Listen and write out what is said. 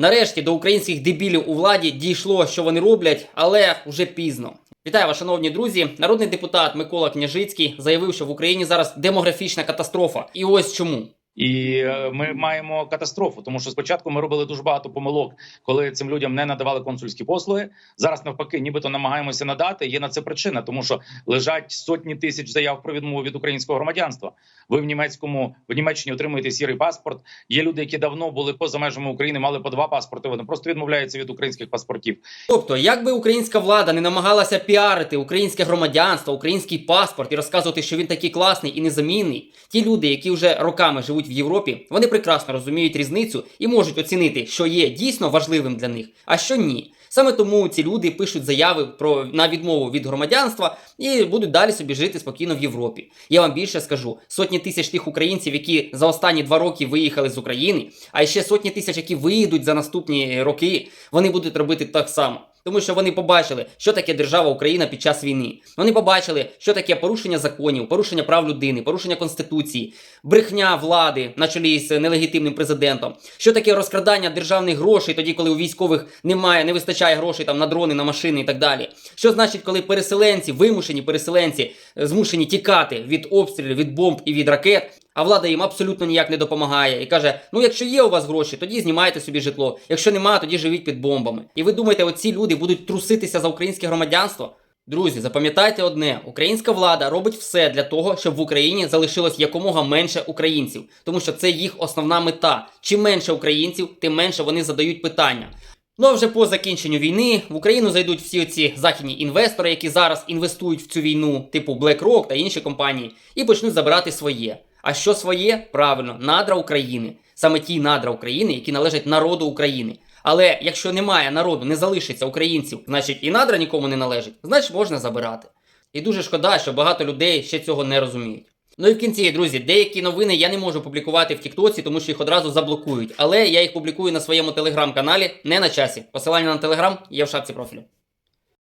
Нарешті до українських дебілів у владі дійшло, що вони роблять, але вже пізно. Вітаю вас, шановні друзі. Народний депутат Микола Княжицький заявив, що в Україні зараз демографічна катастрофа. І ось чому. І е, ми маємо катастрофу, тому що спочатку ми робили дуже багато помилок, коли цим людям не надавали консульські послуги. Зараз навпаки, нібито намагаємося надати. Є на це причина, тому що лежать сотні тисяч заяв про відмову від українського громадянства. Ви в німецькому в Німеччині отримуєте сірий паспорт. Є люди, які давно були поза межами України, мали по два паспорти. Вони просто відмовляються від українських паспортів. Тобто, як би українська влада не намагалася піарити українське громадянство, український паспорт і розказувати, що він такий класний і незамінний, ті люди, які вже роками живуть в Європі, вони прекрасно розуміють різницю і можуть оцінити, що є дійсно важливим для них, а що ні. Саме тому ці люди пишуть заяви про на відмову від громадянства і будуть далі собі жити спокійно в Європі. Я вам більше скажу: сотні тисяч тих українців, які за останні два роки виїхали з України, а ще сотні тисяч, які виїдуть за наступні роки, вони будуть робити так само. Тому що вони побачили, що таке держава Україна під час війни. Вони побачили, що таке порушення законів, порушення прав людини, порушення конституції, брехня влади на чолі з нелегітимним президентом. Що таке розкрадання державних грошей, тоді, коли у військових немає, не вистачає грошей там на дрони, на машини і так далі. Що значить, коли переселенці, вимушені переселенці, змушені тікати від обстрілів, від бомб і від ракет. А влада їм абсолютно ніяк не допомагає і каже: ну якщо є у вас гроші, тоді знімайте собі житло. Якщо немає, тоді живіть під бомбами. І ви думаєте, оці люди будуть труситися за українське громадянство? Друзі, запам'ятайте одне: українська влада робить все для того, щоб в Україні залишилось якомога менше українців, тому що це їх основна мета. Чим менше українців, тим менше вони задають питання. Ну а вже по закінченню війни в Україну зайдуть всі ці західні інвестори, які зараз інвестують в цю війну, типу BlackRock та інші компанії, і почнуть забирати своє. А що своє? Правильно, надра України. Саме ті надра України, які належать народу України. Але якщо немає народу, не залишиться українців, значить і надра нікому не належить, значить можна забирати. І дуже шкода, що багато людей ще цього не розуміють. Ну і в кінці, друзі, деякі новини я не можу публікувати в Тіктоці, тому що їх одразу заблокують. Але я їх публікую на своєму телеграм-каналі не на часі. Посилання на телеграм є в шапці профілю.